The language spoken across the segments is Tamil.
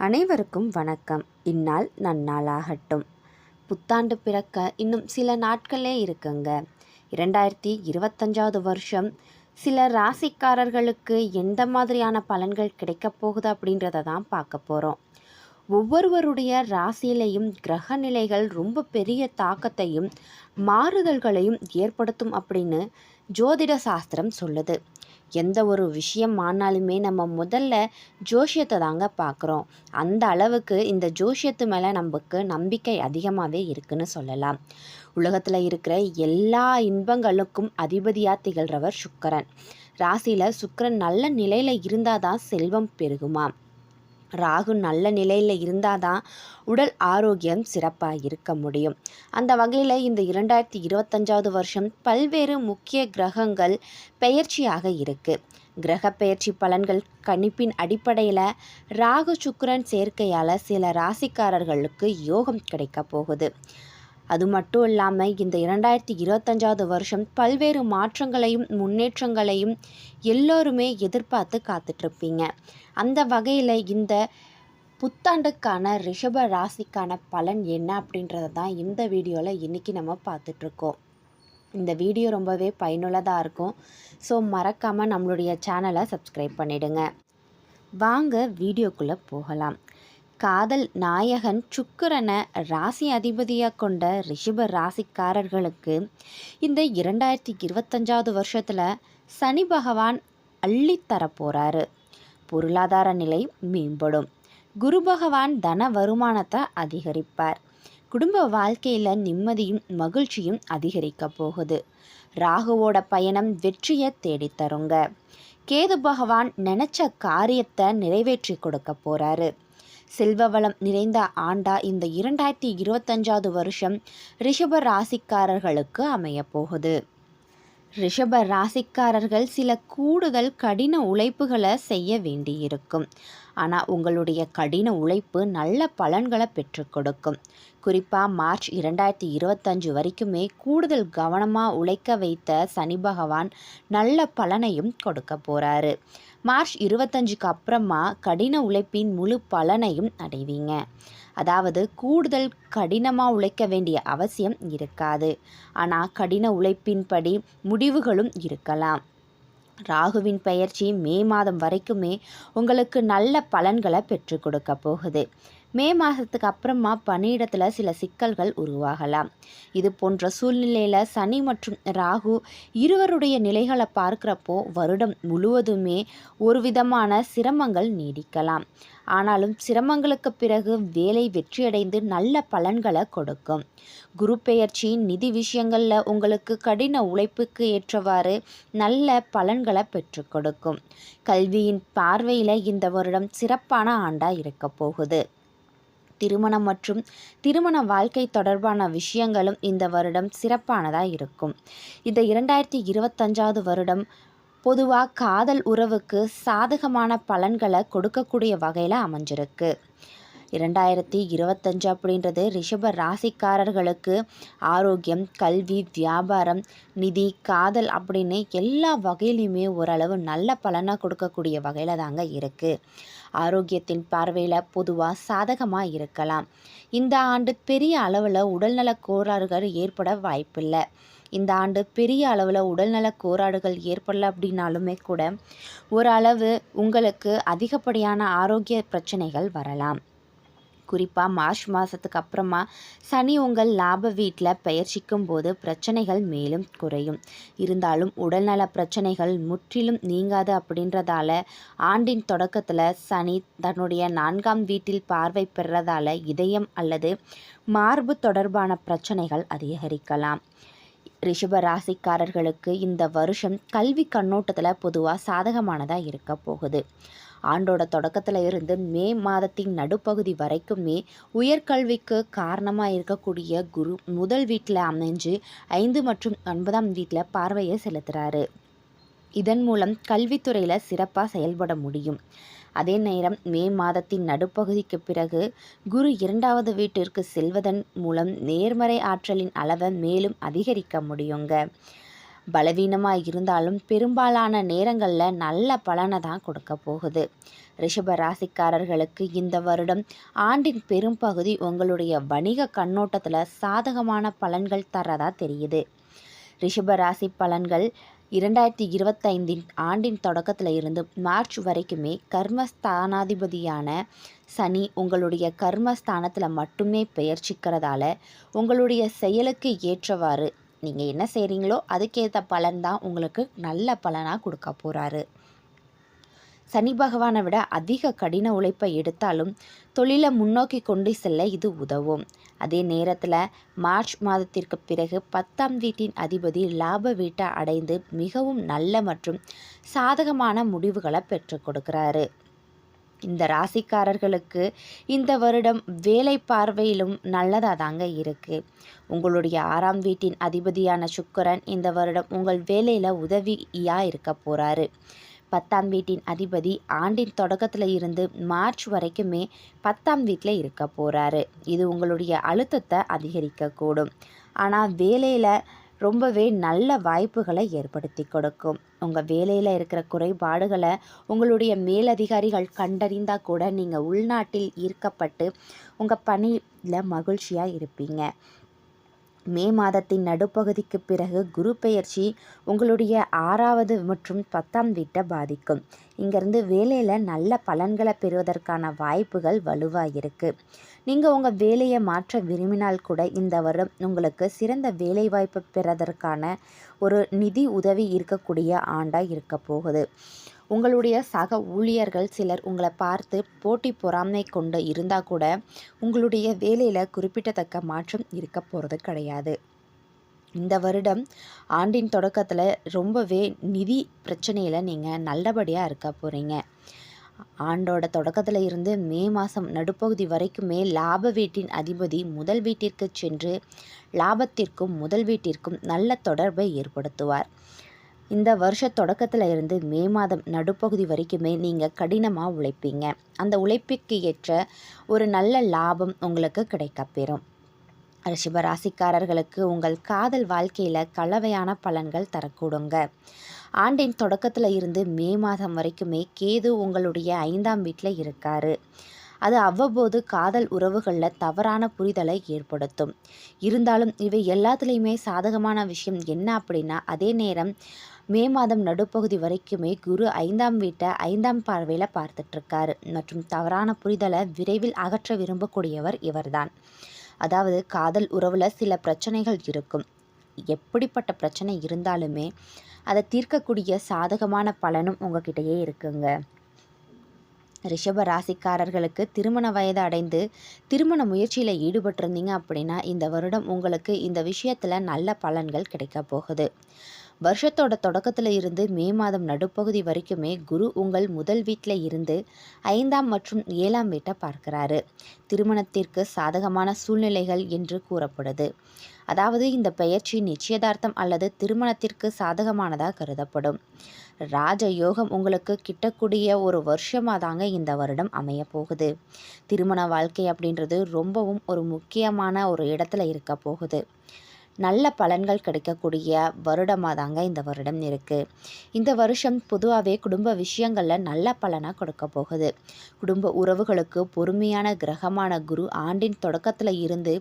அனைவருக்கும் வணக்கம். இந்நாள் நன்னாளாகட்டும். புத்தாண்டு பிறக்க இன்னும் சில நாட்களே இருக்குங்க. இரண்டாயிரத்தி இருபத்தஞ்சாவது வருஷம் சில ராசிக்காரர்களுக்கு எந்த மாதிரியான பலன்கள் கிடைக்கப் போகுது அப்படின்றத தான் பார்க்க போகிறோம் ஒவ்வொருவருடைய ராசியிலையும் கிரக நிலைகள் ரொம்ப பெரிய தாக்கத்தையும் மாறுதல்களையும் ஏற்படுத்தும் அப்படின்னு ஜோதிட சாஸ்திரம் சொல்லுது. எந்த ஒரு விஷயம் ஆனாலுமே நம்ம முதல்ல ஜோஷியத்தை தாங்க பார்க்குறோம். அந்த அளவுக்கு இந்த ஜோஷியத்து மேலே நமக்கு நம்பிக்கை அதிகமாகவே இருக்குன்னு சொல்லலாம். உலகத்தில் இருக்கிற எல்லா இன்பங்களுக்கும் அதிபதியாக திகழ்கிறவர் சுக்கரன். ராசியில் சுக்கரன் நல்ல நிலையில் இருந்தால் தான் செல்வம் பெருகுமாம். ராகு நல்ல நிலையில் இருந்தால் தான் உடல் ஆரோக்கியம் சிறப்பாக இருக்க முடியும். அந்த வகையில் இந்த இரண்டாயிரத்தி இருபத்தஞ்சாவது வருஷம் பல்வேறு முக்கிய கிரகங்கள் பெயர்ச்சியாக இருக்குது கிரக பெயர்ச்சி பலன்கள் கணிப்பின் அடிப்படையில் ராகு சுக்கரன் சேர்க்கையால் சில ராசிக்காரர்களுக்கு யோகம் கிடைக்க போகுது. அது மட்டும் இல்லாமல் இந்த இரண்டாயிரத்தி இருபத்தஞ்சாவது வருஷம் பல்வேறு மாற்றங்களையும் முன்னேற்றங்களையும் எல்லோருமே எதிர்பார்த்து காத்துட்ருப்பீங்க. அந்த வகையில் இந்த புத்தாண்டுக்கான ரிஷப ராசிக்கான பலன் என்ன அப்படின்றத தான் இந்த வீடியோவில் இன்றைக்கி நம்ம பார்த்துட்ருக்கோம். இந்த வீடியோ ரொம்பவே பயனுள்ளதாக இருக்கும். ஸோ மறக்காமல் நம்மளுடைய சேனலை சப்ஸ்கிரைப் பண்ணிவிடுங்க வாங்க வீடியோக்குள்ளே போகலாம். காதல் நாயகன் சுக்கரனை ராசி அதிபதியாக கொண்ட ரிஷப ராசிக்காரர்களுக்கு இந்த இரண்டாயிரத்தி இருபத்தஞ்சாவது வருஷத்தில் சனி பகவான் அள்ளித்தரப்போகிறாரு பொருளாதார நிலை மேம்படும். குரு பகவான் தன வருமானத்தை அதிகரிப்பார். குடும்ப வாழ்க்கையில் நிம்மதியும் மகிழ்ச்சியும் அதிகரிக்க போகுது. ராகுவோட பயணம் வெற்றியை தேடித்தருங்க கேது பகவான் நினச்ச காரியத்தை நிறைவேற்றி கொடுக்க போகிறாரு செல்வ வளம் நிறைந்த ஆண்டா இந்த இரண்டாயிரத்தி இருபத்தஞ்சாவது வருஷம் ரிஷப ராசிக்காரர்களுக்கு அமையப்போகுது ரிஷப ராசிக்காரர்கள் சில கூடுதல் கடின உழைப்புகளை செய்ய வேண்டியிருக்கும். ஆனால் உங்களுடைய கடின உழைப்பு நல்ல பலன்களை பெற்று கொடுக்கும். குறிப்பாக மார்ச் இரண்டாயிரத்தி இருபத்தஞ்சு வரைக்குமே கூடுதல் கவனமாக உழைக்க வைத்த சனி பகவான் நல்ல பலனையும் கொடுக்க போகிறாரு மார்ச் இருபத்தஞ்சுக்கு அப்புறமா கடின உழைப்பின் முழு பலனையும் அடைவீங்க. அதாவது கூடுதல் கடினமாக உழைக்க வேண்டிய அவசியம் இருக்காது. ஆனால் கடின உழைப்பின்படி முடிவுகளும் இருக்கலாம். ராகுவின் பயிற்சி மே மாதம் வரைக்குமே உங்களுக்கு நல்ல பலன்களை பெற்றுக் கொடுக்க போகுது. மே மாதத்துக்கு அப்புறமா பணியிடத்தில் சில சிக்கல்கள் உருவாகலாம். இது போன்ற சூழ்நிலையில் சனி மற்றும் ராகு இருவருடைய நிலைகளை பார்க்குறப்போ வருடம் முழுவதுமே ஒரு விதமான சிரமங்கள் நீடிக்கலாம். ஆனாலும் சிரமங்களுக்கு பிறகு வேலை வெற்றியடைந்து நல்ல பலன்களை கொடுக்கும். குரு பெயர்ச்சி நிதி விஷயங்களில் உங்களுக்கு கடின உழைப்புக்கு ஏற்றவாறு நல்ல பலன்களை பெற்று கொடுக்கும். கல்வியின் பார்வையில் இந்த வருடம் சிறப்பான ஆண்டாக இருக்க போகுது. திருமணம் மற்றும் திருமண வாழ்க்கை தொடர்பான விஷயங்களும் இந்த வருடம் சிறப்பானதாக இருக்கும். இந்த இரண்டாயிரத்தி இருபத்தஞ்சாவது வருடம் பொதுவாக காதல் உறவுக்கு சாதகமான பலன்களை கொடுக்கக்கூடிய வகையில் அமைஞ்சிருக்கு. இரண்டாயிரத்தி இருபத்தஞ்சு அப்படின்றது ரிஷப ராசிக்காரர்களுக்கு ஆரோக்கியம் கல்வி வியாபாரம் நிதி காதல் அப்படின்னு எல்லா வகையிலையுமே ஓரளவு நல்ல பலனாக கொடுக்கக்கூடிய வகையில் தாங்க இருக்குது ஆரோக்கியத்தின் பார்வையில் பொதுவாக சாதகமாக இருக்கலாம். இந்த ஆண்டு பெரிய அளவில் உடல்நல கோளாறுகள் ஏற்பட வாய்ப்பில்லை. இந்த ஆண்டு பெரிய அளவில் உடல்நல கோளாறுகள் ஏற்படல அப்படின்னாலுமே கூட ஓரளவு உங்களுக்கு அதிகப்படியான ஆரோக்கிய பிரச்சனைகள் வரலாம். குறிப்பாக மார்ச் மாதத்துக்கு அப்புறமா சனி உங்கள் லாப வீட்டில் பயிற்சிக்கும் போது பிரச்சனைகள் மேலும் குறையும். இருந்தாலும் உடல்நல பிரச்சனைகள் முற்றிலும் நீங்காது அப்படின்றதால ஆண்டின் தொடக்கத்தில் சனி தன்னுடைய நான்காம் வீட்டில் பார்வை பெறதால இதயம் அல்லது மார்பு தொடர்பான பிரச்சனைகள் அதிகரிக்கலாம். ரிஷப ராசிக்காரர்களுக்கு இந்த வருஷம் கல்வி கண்ணோட்டத்தில் பொதுவாக சாதகமானதாக இருக்க போகுது. ஆண்டோட தொடக்கத்தில் இருந்து மே மாதத்தின் நடுப்பகுதி வரைக்குமே உயர்கல்விக்கு காரணமாக இருக்கக்கூடிய குரு முதல் வீட்டில் அமைஞ்சு ஐந்து மற்றும் ஒன்பதாம் வீட்டில் பார்வையை செலுத்துகிறாரு இதன் மூலம் கல்வித்துறையில் சிறப்பாக செயல்பட முடியும். அதே நேரம் மே மாதத்தின் நடுப்பகுதிக்கு பிறகு குரு இரண்டாவது வீட்டிற்கு செல்வதன் மூலம் நேர்மறை ஆற்றலின் அளவை மேலும் அதிகரிக்க முடியுங்க. பலவீனமாக இருந்தாலும் பெரும்பாலான நேரங்களில் நல்ல பலனை தான் கொடுக்க போகுது. ரிஷப ராசிக்காரர்களுக்கு இந்த வருடம் ஆண்டின் பெரும்பகுதி உங்களுடைய வணிக கண்ணோட்டத்தில் சாதகமான பலன்கள் தரதா தெரியுது. ரிஷப ராசி பலன்கள் இரண்டாயிரத்தி இருபத்தைந்தின் ஆண்டின் தொடக்கத்தில் இருந்து மார்ச் வரைக்குமே கர்மஸ்தானாதிபதியான சனி உங்களுடைய கர்மஸ்தானத்தில் மட்டுமே பெயர்ச்சிக்கிறதால உங்களுடைய செயலுக்கு ஏற்றவாறு நீங்கள் என்ன செய்கிறீங்களோ அதுக்கேற்ற பலன் தான் உங்களுக்கு நல்ல பலனாக கொடுக்க போகிறாரு சனி பகவானை விட அதிக கடின உழைப்பை எடுத்தாலும் தொழிலை முன்னோக்கி கொண்டு செல்ல இது உதவும். அதே நேரத்தில் மார்ச் மாதத்திற்கு பிறகு பத்தாம் வீட்டின் அதிபதி லாப வீட்டை அடைந்து மிகவும் நல்ல மற்றும் சாதகமான முடிவுகளை பெற்றுக் கொடுக்கிறாரு. இந்த ராசிக்காரர்களுக்கு இந்த வருடம் வேலை பார்வையிலும் நல்லதாக தாங்க இருக்குது உங்களுடைய ஆறாம் வீட்டின் அதிபதியான சுக்கரன் இந்த வருடம் உங்கள் வேலையில் உதவியாக இருக்க போகிறாரு பத்தாம் வீட்டின் அதிபதி ஆண்டின் தொடக்கத்தில் இருந்து மார்ச் வரைக்குமே பத்தாம் வீட்டில் இருக்க போகிறாரு இது உங்களுடைய அழுத்தத்தை அதிகரிக்கக்கூடும். ஆனால் வேலையில் ரொம்பவே நல்ல வாய்ப்புகளை ஏற்படுத்தி கொடுக்கும். உங்கள் வேலையில் இருக்கிற குறைபாடுகளை உங்களுடைய மேலதிகாரிகள் கண்டறிந்தால் கூட நீங்கள் உள்நாட்டில் ஈர்க்கப்பட்டு உங்கள் பணியில் மகிழ்ச்சியாக இருப்பீங்க. மே மாதத்தின் நடுப்பகுதிக்கு பிறகு குரு பெயர்ச்சி உங்களுடைய ஆறாவது மற்றும் பத்தாம் வீட்டை பாதிக்கும். இங்கேருந்து வேலையில் நல்ல பலன்களை பெறுவதற்கான வாய்ப்புகள் வலுவாக இருக்குது நீங்கள் உங்கள் வேலையை மாற்ற விரும்பினால் கூட இந்த வருடம் உங்களுக்கு சிறந்த வேலைவாய்ப்பு பெறதற்கான ஒரு நிதி உதவி இருக்கக்கூடிய ஆண்டாக இருக்க போகுது. உங்களுடைய சக ஊழியர்கள் சிலர் உங்களை பார்த்து போட்டி பொறாமை கொண்டு இருந்தால் கூட உங்களுடைய வேலையில் குறிப்பிடத்தக்க மாற்றம் இருக்க போகிறது கிடையாது. இந்த வருடம் ஆண்டின் தொடக்கத்தில் ரொம்பவே நிதி பிரச்சனையில் நீங்கள் நல்லபடியாக இருக்க போகிறீங்க ஆண்டோட தொடக்கத்தில் இருந்து மே மாதம் நடுப்பகுதி வரைக்குமே லாப வீட்டின் அதிபதி முதல் வீட்டிற்கு சென்று லாபத்திற்கும் முதல் வீட்டிற்கும் நல்ல தொடர்பை ஏற்படுத்துவார். இந்த வருஷ தொடக்கத்தில் இருந்து மே மாதம் நடுப்பகுதி வரைக்குமே நீங்கள் கடினமாக உழைப்பீங்க. அந்த உழைப்புக்கு ஏற்ற ஒரு நல்ல லாபம் உங்களுக்கு கிடைக்கப்பெறும் ரிஷபராசிக்காரர்களுக்கு உங்கள் காதல் வாழ்க்கையில் கலவையான பலன்கள் தரக்கூடுங்க. ஆண்டின் தொடக்கத்தில் இருந்து மே மாதம் வரைக்குமே கேது உங்களுடைய ஐந்தாம் வீட்டில் இருக்கார். அது அவ்வப்போது காதல் உறவுகளில் தவறான புரிதலை ஏற்படுத்தும். இருந்தாலும் இவை எல்லாத்துலேயுமே சாதகமான விஷயம் என்ன அப்படின்னா அதே நேரம் மே மாதம் நடுப்பகுதி வரைக்குமே குரு ஐந்தாம் வீட்டை ஐந்தாம் பார்வையில் பார்த்துட்ருக்காரு. மற்றும் தவறான புரிதலை விரைவில் அகற்ற விரும்பக்கூடியவர் இவர்தான். அதாவது காதல் உறவில் சில பிரச்சனைகள் இருக்கும். எப்படிப்பட்ட பிரச்சனை இருந்தாலுமே அதை தீர்க்கக்கூடிய சாதகமான பலனும் உங்ககிட்டயே இருக்குங்க. ரிஷப ராசிக்காரர்களுக்கு திருமண வயது அடைந்து திருமண முயற்சியில் ஈடுபட்டிருந்தீங்க அப்படின்னா இந்த வருடம் உங்களுக்கு இந்த விஷயத்தில் நல்ல பலன்கள் கிடைக்க போகுது. வருஷத்தோட தொடக்கத்தில் இருந்து மே மாதம் நடுப்பகுதி வரைக்குமே குரு உங்கள் முதல் வீட்டில் இருந்து ஐந்தாம் மற்றும் ஏழாம் வீட்டை பார்க்கிறாரு. திருமணத்திற்கு சாதகமான சூழ்நிலைகள் என்று கூறப்படுது. அதாவது இந்த பெயர்ச்சி நிச்சயதார்த்தம் அல்லது திருமணத்திற்கு சாதகமானதாக கருதப்படும். ராஜ யோகம் உங்களுக்கு கிட்டக்கூடிய ஒரு வருஷமாக தாங்க இந்த வருடம் அமைய போகுது. திருமண வாழ்க்கை அப்படின்றது ரொம்பவும் ஒரு முக்கியமான ஒரு இடத்துல இருக்க போகுது. நல்ல பலன்கள் கிடைக்கக்கூடிய வருடமாக தாங்க இந்த வருடம் இருக்குது இந்த வருஷம் பொதுவாகவே குடும்ப விஷயங்களில் நல்ல பலனாக கொடுக்க போகுது. குடும்ப உறவுகளுக்கு பொறுமையான கிரகமான குரு ஆண்டின் தொடக்கத்தில் இருந்து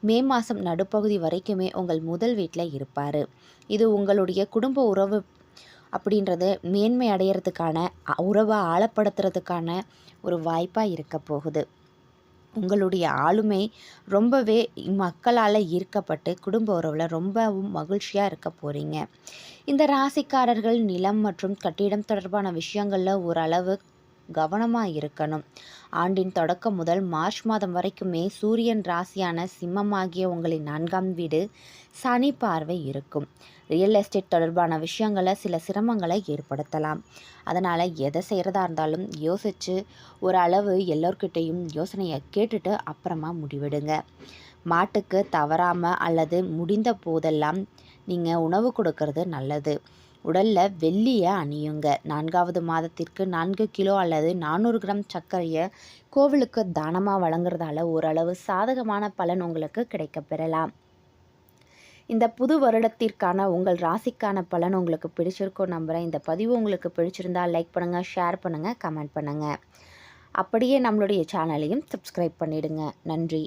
மே மாதம் நடுப்பகுதி வரைக்குமே உங்கள் முதல் வீட்டில் இருப்பார். இது உங்களுடைய குடும்ப உறவு அப்படின்றது மேன்மை அடையிறதுக்கான உறவை ஆழப்படுத்துறதுக்கான ஒரு வாய்ப்பாக இருக்க போகுது. உங்களுடைய ஆளுமை ரொம்பவே மக்களால் ஈர்க்கப்பட்டு குடும்ப உறவில் ரொம்பவும் மகிழ்ச்சியாக இருக்க போகிறீங்க இந்த ராசிக்காரர்கள் நிலம் மற்றும் கட்டிடம் தொடர்பான விஷயங்களில் ஓரளவு கவனமாக இருக்கணும். ஆண்டின் தொடக்கம் முதல் மார்ச் மாதம் வரைக்குமே சூரியன் ராசியான சிம்மமாகிய உங்களின் நான்காம் வீடு சனி பார்வை இருக்கும். ரியல் எஸ்டேட் தொடர்பான விஷயங்களை சில சிரமங்களை ஏற்படுத்தலாம். அதனால் எதை செய்கிறதா இருந்தாலும் யோசித்து ஒரு அளவு எல்லோர்கிட்டையும் யோசனையை கேட்டுட்டு அப்புறமா முடிவெடுங்க. மாட்டுக்கு தவறாமல் அல்லது முடிந்த போதெல்லாம் நீங்கள் உணவு கொடுக்கறது நல்லது. உடலில் வெள்ளியை அணியுங்க. நான்காவது மாதத்திற்கு நான்கு கிலோ அல்லது நானூறு கிராம் சர்க்கரையை கோவிலுக்கு தானமாக வழங்குறதால ஓரளவு சாதகமான பலன் உங்களுக்கு கிடைக்கப்பெறலாம் இந்த புது வருடத்திற்கான உங்கள் ராசிக்கான பலன் உங்களுக்கு பிடிச்சிருக்கும் நம்புகிறேன் இந்த பதிவு உங்களுக்கு பிடிச்சிருந்தால் லைக் பண்ணுங்கள் ஷேர் பண்ணுங்கள் கமெண்ட் பண்ணுங்கள் அப்படியே நம்மளுடைய சேனலையும் சப்ஸ்கிரைப் பண்ணிவிடுங்க நன்றி.